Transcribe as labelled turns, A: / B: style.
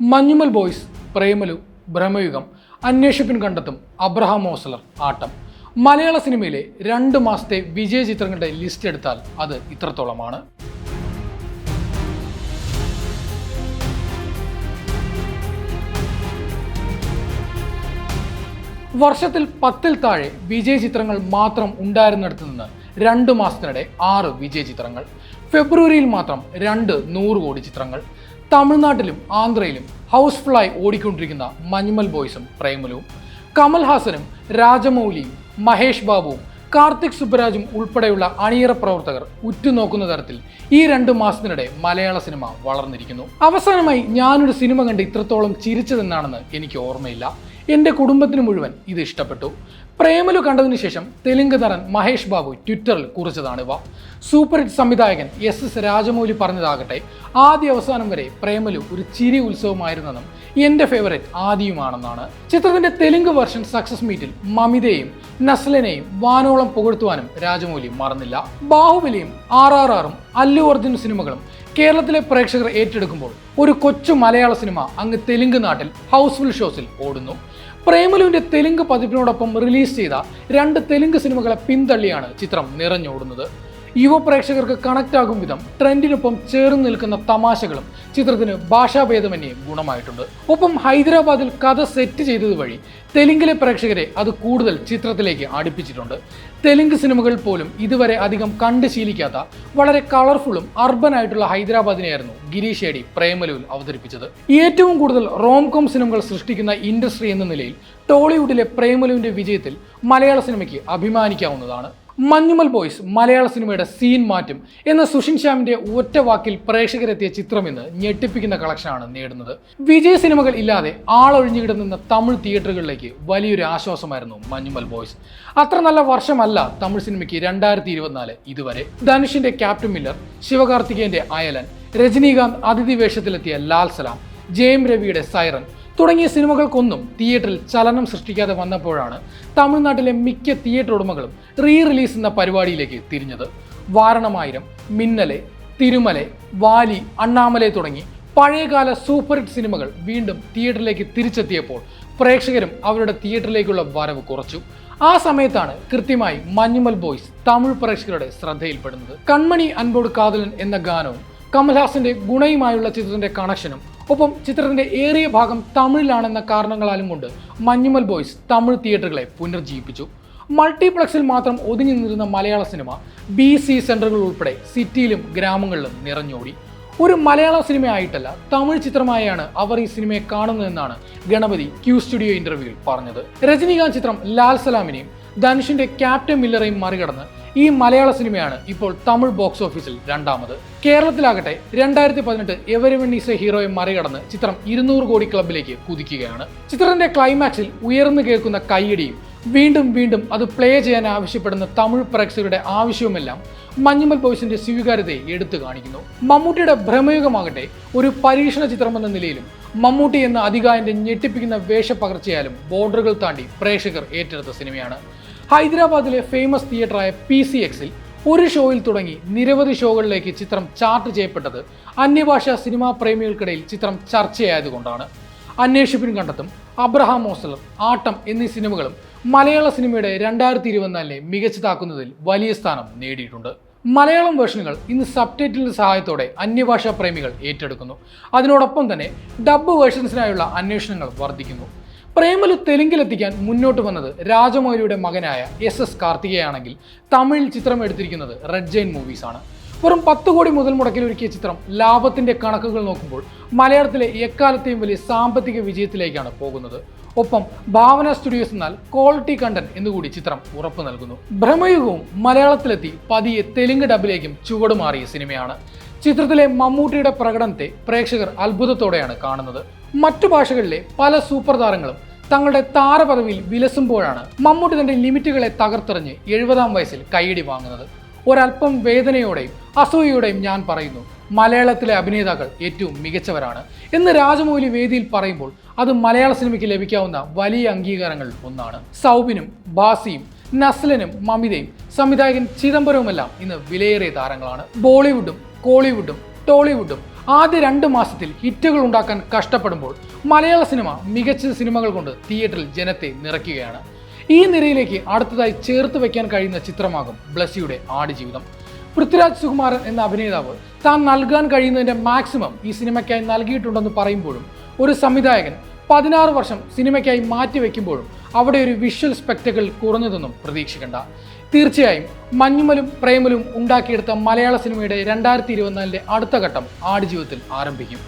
A: Manjummel boys Premalu Bramayugam Anweshippin Kandethum Abraham Ozler ആട്ടം. മലയാള സിനിമയിലെ രണ്ട് മാസത്തെ വിജയ ചിത്രങ്ങളുടെ ലിസ്റ്റ് എടുത്താൽ അത് ഇത്രത്തോളമാണ്. വർഷത്തിൽ പത്തിൽ താഴെ വിജയ ചിത്രങ്ങൾ മാത്രം ഉണ്ടായിരുന്നിടത്ത് നിന്ന് രണ്ട് മാസത്തിനിടെ ആറ് വിജയ ചിത്രങ്ങൾ. ഫെബ്രുവരിയിൽ മാത്രം രണ്ട് നൂറ് കോടി ചിത്രങ്ങൾ. തമിഴ്നാട്ടിലും ആന്ധ്രയിലും ഹൗസ്ഫുള്ളായി ഓടിക്കൊണ്ടിരിക്കുന്ന മഞ്ഞുമൽ ബോയ്സും പ്രേമലുവും കമൽഹാസനും രാജമൗലിയും മഹേഷ് ബാബുവും കാർത്തിക് സുബ്രാജും ഉൾപ്പെടെയുള്ള അണിയറ പ്രവർത്തകർ ഉറ്റുനോക്കുന്ന തരത്തിൽ ഈ രണ്ട് മാസത്തിനിടെ മലയാള സിനിമ വളർന്നിരിക്കുന്നു. അവസാനമായി ഞാനൊരു സിനിമ കണ്ട് ഇത്രത്തോളം ചിരിച്ചതെന്നാണെന്ന് എനിക്ക് ഓർമ്മയില്ല. എന്റെ കുടുംബത്തിന് മുഴുവൻ ഇത് ഇഷ്ടപ്പെട്ടു. പ്രേമലു കണ്ടതിന് ശേഷം തെലുങ്ക് നടൻ മഹേഷ് ബാബു ട്വിറ്ററിൽ കുറിച്ചതാണിവ സൂപ്പർ ഹിറ്റ് സംവിധായകൻ എസ് എസ് രാജമൗലി പറഞ്ഞതാകട്ടെ ആദ്യ അവസാനം വരെ പ്രേമലു ഒരു ചിരി ഉത്സവമായിരുന്നെന്നും എന്റെ ഫേവറേറ്റ് ആദിയുമാണെന്നാണ്. ചിത്രത്തിന്റെ തെലുങ്ക് വെർഷൻ സക്സസ് മീറ്റിൽ മമിതയെയും നസ്ലനെയും വാനോളം പുകഴ്ത്തുവാനും രാജമൗലി മറന്നില്ല. ബാഹുബലിയും ആർ ആർ ആറും അല്ലു അർജുൻ സിനിമകളും കേരളത്തിലെ പ്രേക്ഷകർ ഏറ്റെടുക്കുമ്പോൾ ഒരു കൊച്ചു മലയാള സിനിമ അങ്ങ് തെലുങ്ക് നാട്ടിൽ ഹൗസ്ഫുൾ ഷോസിൽ ഓടുന്നു. പ്രേമലുവിന്റെ തെലുങ്ക് പതിപ്പിനോടൊപ്പം റിലീസ് ചെയ്ത രണ്ട് തെലുങ്ക് സിനിമകളെ പിന്തള്ളിയാണ് ചിത്രം നിറഞ്ഞോടുന്നത്. യുവ പ്രേക്ഷകർക്ക് കണക്ട് ആകും വിധം ട്രെൻഡിനൊപ്പം ചേർന്ന് നിൽക്കുന്ന തമാശകളും ചിത്രത്തിന് ഭാഷാഭേദമന്യേ ഗുണമായിട്ടുണ്ട്. ഒപ്പം ഹൈദരാബാദിൽ കഥ സെറ്റ് ചെയ്തത് വഴി തെലുങ്കിലെ പ്രേക്ഷകരെ അത് കൂടുതൽ ചിത്രത്തിലേക്ക് അടുപ്പിച്ചിട്ടുണ്ട്. തെലുങ്ക് സിനിമകൾ പോലും ഇതുവരെ അധികം കണ്ട് ശീലിക്കാത്ത വളരെ കളർഫുള്ളും അർബൻ ആയിട്ടുള്ള ഹൈദരാബാദിനെയായിരുന്നു ഗിരീഷ് ഏടി പ്രേമലുവിൽ അവതരിപ്പിച്ചത്. ഏറ്റവും കൂടുതൽ റോം കോം സിനിമകൾ സൃഷ്ടിക്കുന്ന ഇൻഡസ്ട്രി എന്ന നിലയിൽ ടോളിവുഡിലെ പ്രേമലുവിന്റെ വിജയത്തിൽ മലയാള സിനിമയ്ക്ക് അഭിമാനിക്കാവുന്നതാണ്. മഞ്ഞുമൽ ബോയ്സ് മലയാള സിനിമയുടെ സീൻ മാറ്റും എന്ന സുഷിൻ ശ്യാമിന്റെ ഒറ്റ വാക്കിൽ പ്രേക്ഷകരെത്തിയ ചിത്രം ഇന്ന് ഞെട്ടിപ്പിക്കുന്ന കളക്ഷനാണ് നേടുന്നത്. വിജയ സിനിമകൾ ഇല്ലാതെ ആളൊഴിഞ്ഞു കിടന്ന തമിഴ് തിയേറ്ററുകളിലേക്ക് വലിയൊരു ആശ്വാസമായിരുന്നു മഞ്ഞുമൽ ബോയ്സ്. അത്ര നല്ല വർഷമല്ല തമിഴ് സിനിമയ്ക്ക് രണ്ടായിരത്തി ഇരുപത്തിനാല് ഇതുവരെ. ധനുഷിന്റെ ക്യാപ്റ്റൻ മില്ലർ ശിവകാർത്തികേയന്റെ അയലൻ രജനീകാന്ത് അതിഥി വേഷത്തിലെത്തിയ ലാൽ സലാം ജയം രവിയുടെ സൈറൻ തുടങ്ങിയ സിനിമകൾക്കൊന്നും തിയേറ്ററിൽ ചലനം സൃഷ്ടിക്കാതെ വന്നപ്പോഴാണ് തമിഴ്നാട്ടിലെ മിക്ക തിയേറ്റർ ഉടമകളും റീ റിലീസ് എന്ന പരിപാടിയിലേക്ക് തിരിഞ്ഞത്. വാരണമായിരം മിന്നലെ തിരുമലെ വാലി അണ്ണാമലെ തുടങ്ങി പഴയകാല സൂപ്പർ ഹിറ്റ് സിനിമകൾ വീണ്ടും തിയേറ്ററിലേക്ക് തിരിച്ചെത്തിയപ്പോൾ പ്രേക്ഷകരും അവരുടെ തിയേറ്ററിലേക്കുള്ള വരവ് കുറച്ചു. ആ സമയത്താണ് കൃത്യമായി മഞ്ഞുമൽ ബോയ്സ് തമിഴ് പ്രേക്ഷകരുടെ ശ്രദ്ധയിൽപ്പെടുന്നത്. കൺമണി അൻപോട് കാതലൻ എന്ന ഗാനവും കമൽഹാസന്റെ ഗുണയുമായുള്ള ചിത്രത്തിന്റെ കണക്ഷനും ഒപ്പം ചിത്രത്തിന്റെ ഏറിയ ഭാഗം തമിഴിലാണെന്ന കാരണങ്ങളാലും കൊണ്ട് മഞ്ഞുമൽ ബോയ്സ് തമിഴ് തിയേറ്ററുകളെ പുനർജീവിപ്പിച്ചു. മൾട്ടിപ്ലക്സിൽ മാത്രം ഒതുങ്ങി നിന്നിരുന്ന മലയാള സിനിമ ബി സി സെന്ററുകൾ ഉൾപ്പെടെ സിറ്റിയിലും ഗ്രാമങ്ങളിലും നിറഞ്ഞോടി. ഒരു മലയാള സിനിമയായിട്ടല്ല തമിഴ് ചിത്രമായാണ് അവർ ഈ സിനിമയെ കാണുന്നതെന്നാണ് ഗണപതി ക്യൂ സ്റ്റുഡിയോ ഇന്റർവ്യൂവിൽ പറഞ്ഞത്. രജനീകാന്ത് ചിത്രം ലാൽ സലാമിനെയും ധനുഷിന്റെ ക്യാപ്റ്റൻ മില്ലറെയും മറികടന്ന് ഈ മലയാള സിനിമയാണ് ഇപ്പോൾ തമിഴ് ബോക്സ് ഓഫീസിൽ രണ്ടാമത്. കേരളത്തിലാകട്ടെ രണ്ടായിരത്തി പതിനെട്ട് എവരിവൺ ഈസ് എ ഹീറോയെ മറികടന്ന് ചിത്രം ഇരുന്നൂറ് കോടി ക്ലബിലേക്ക് കുതിക്കുകയാണ്. ചിത്രത്തിന്റെ ക്ലൈമാക്സിൽ ഉയർന്നു കേൾക്കുന്ന കൈയടിയും വീണ്ടും വീണ്ടും അത് പ്ലേ ചെയ്യാൻ ആവശ്യപ്പെടുന്ന തമിഴ് പ്രേക്ഷകരുടെ ആവശ്യവുമെല്ലാം മഞ്ഞുമൽ ബോയ്സിന്റെ സ്വീകാര്യതയെ എടുത്തു കാണിക്കുന്നു. മമ്മൂട്ടിയുടെ ഭ്രമയുഗമാകട്ടെ ഒരു പരീക്ഷണ ചിത്രമെന്ന നിലയിലും മമ്മൂട്ടി എന്ന അധികാരന്റെ ഞെട്ടിപ്പിക്കുന്ന വേഷപ്പകർച്ചയാലും ബോർഡറുകൾ താണ്ടി പ്രേക്ഷകർ ഏറ്റെടുത്ത സിനിമയാണ്. ഹൈദരാബാദിലെ ഫേമസ് തിയേറ്ററായ പി സി എക്സിൽ ഒരു ഷോയിൽ തുടങ്ങി നിരവധി ഷോകളിലേക്ക് ചിത്രം ചാർട്ട് ചെയ്യപ്പെട്ടത് അന്യഭാഷാ സിനിമാ പ്രേമികൾക്കിടയിൽ ചിത്രം ചർച്ചയായതുകൊണ്ടാണ്. അന്വേഷിപ്പിൻ കണ്ടെത്തും അബ്രഹാം മോസ്ലർ ആട്ടം എന്നീ സിനിമകളും മലയാള സിനിമയുടെ രണ്ടായിരത്തി ഇരുപത്തിനാലിനെ മികച്ചതാക്കുന്നതിൽ വലിയ സ്ഥാനം നേടിയിട്ടുണ്ട്. മലയാളം വേർഷനുകൾ ഇന്ന് സബ്ടൈറ്റിലിന്റെ സഹായത്തോടെ അന്യഭാഷാ പ്രേമികൾ ഏറ്റെടുക്കുന്നു. അതിനോടൊപ്പം തന്നെ ഡബ് വേർഷൻസിനായുള്ള അന്വേഷണങ്ങൾ വർദ്ധിക്കുന്നു. പ്രേമലു തെലുങ്കിലെത്തിക്കാൻ മുന്നോട്ട് വന്നത് രാജമൗലിയുടെ മകനായ എസ് എസ് കാർത്തികയാണെങ്കിൽ തമിഴ് ചിത്രം എടുത്തിരിക്കുന്നത് റെഡ് ജെയിൻ മൂവീസ് ആണ്. വെറും പത്ത് കോടി മുതൽ മുടക്കിൽ ഒരുക്കിയ ചിത്രം ലാഭത്തിന്റെ കണക്കുകൾ നോക്കുമ്പോൾ മലയാളത്തിലെ എക്കാലത്തെയും വലിയ സാമ്പത്തിക വിജയത്തിലേക്കാണ് പോകുന്നത്. ഒപ്പം ഭാവന സ്റ്റുഡിയോസ് എന്നാൽ ക്വാളിറ്റി കണ്ടന്റ് എന്നുകൂടി ചിത്രം ഉറപ്പു നൽകുന്നു. ഭ്രമയുഗവും മലയാളത്തിലെത്തി പതിയെ തെലുങ്ക് ഡബിലേക്കും ചുവടുമാറിയ സിനിമയാണ്. ചിത്രത്തിലെ മമ്മൂട്ടിയുടെ പ്രകടനത്തെ പ്രേക്ഷകർ അത്ഭുതത്തോടെയാണ് കാണുന്നത്. മറ്റു ഭാഷകളിലെ പല സൂപ്പർ താരങ്ങളും തങ്ങളുടെ താരപദവിയിൽ വിലസുമ്പോഴാണ് മമ്മൂട്ടി തന്റെ ലിമിറ്റുകളെ തകർത്തെറിഞ്ഞ് എഴുപതാം വയസ്സിൽ കൈയടി വാങ്ങുന്നത്. ഒരല്പം വേദനയോടെയും അസൂയയോടെയും ഞാൻ പറയുന്നു മലയാളത്തിലെ അഭിനേതാക്കൾ ഏറ്റവും മികച്ചവരാണ് എന്ന് രാജമൗലി വേദിയിൽ പറയുമ്പോൾ അത് മലയാള സിനിമയ്ക്ക് ലഭിക്കാവുന്ന വലിയ അംഗീകാരങ്ങളിൽ ഒന്നാണ്. സൗബിനും ബാസിയും നസ്ലനും മമിതയും സംവിധായകൻ ചിദംബരവുമെല്ലാം ഇന്ന് വിലയേറിയ താരങ്ങളാണ്. ബോളിവുഡും കോളിവുഡും ടോളിവുഡും ആദ്യ രണ്ട് മാസത്തിൽ ഹിറ്റുകൾ ഉണ്ടാക്കാൻ കഷ്ടപ്പെടുമ്പോൾ മലയാള സിനിമ മികച്ച സിനിമകൾ കൊണ്ട് തിയേറ്ററിൽ ജനത്തെ നിറയ്ക്കുകയാണ്. ഈ നിരയിലേക്ക് അടുത്തതായി ചേർത്ത് വെക്കാൻ കഴിയുന്ന ചിത്രമാകും ബ്ലസ്സിയുടെ ആടുജീവിതം. പൃഥ്വിരാജ് സുകുമാരൻ എന്ന അഭിനേതാവ് താൻ നൽകാൻ കഴിയുന്നതിന്റെ മാക്സിമം ഈ സിനിമയ്ക്കായി നൽകിയിട്ടുണ്ടെന്ന് പറയുമ്പോഴും ഒരു സംവിധായകൻ പതിനാറ് വർഷം സിനിമയ്ക്കായി മാറ്റിവെക്കുമ്പോഴും അവിടെ ഒരു വിഷ്വൽ സ്പെക്ടക്കിൾ കുറഞ്ഞതൊന്നും പ്രതീക്ഷിക്കണ്ട. തീർച്ചയായും മഞ്ഞുമലും പ്രേമലും ഉണ്ടാക്കിയെടുത്ത മലയാള സിനിമയുടെ രണ്ടായിരത്തി ഇരുപത്തിനാലിന്റെ അടുത്ത ഘട്ടം ആടുജീവിതത്തിൽ ആരംഭിക്കും.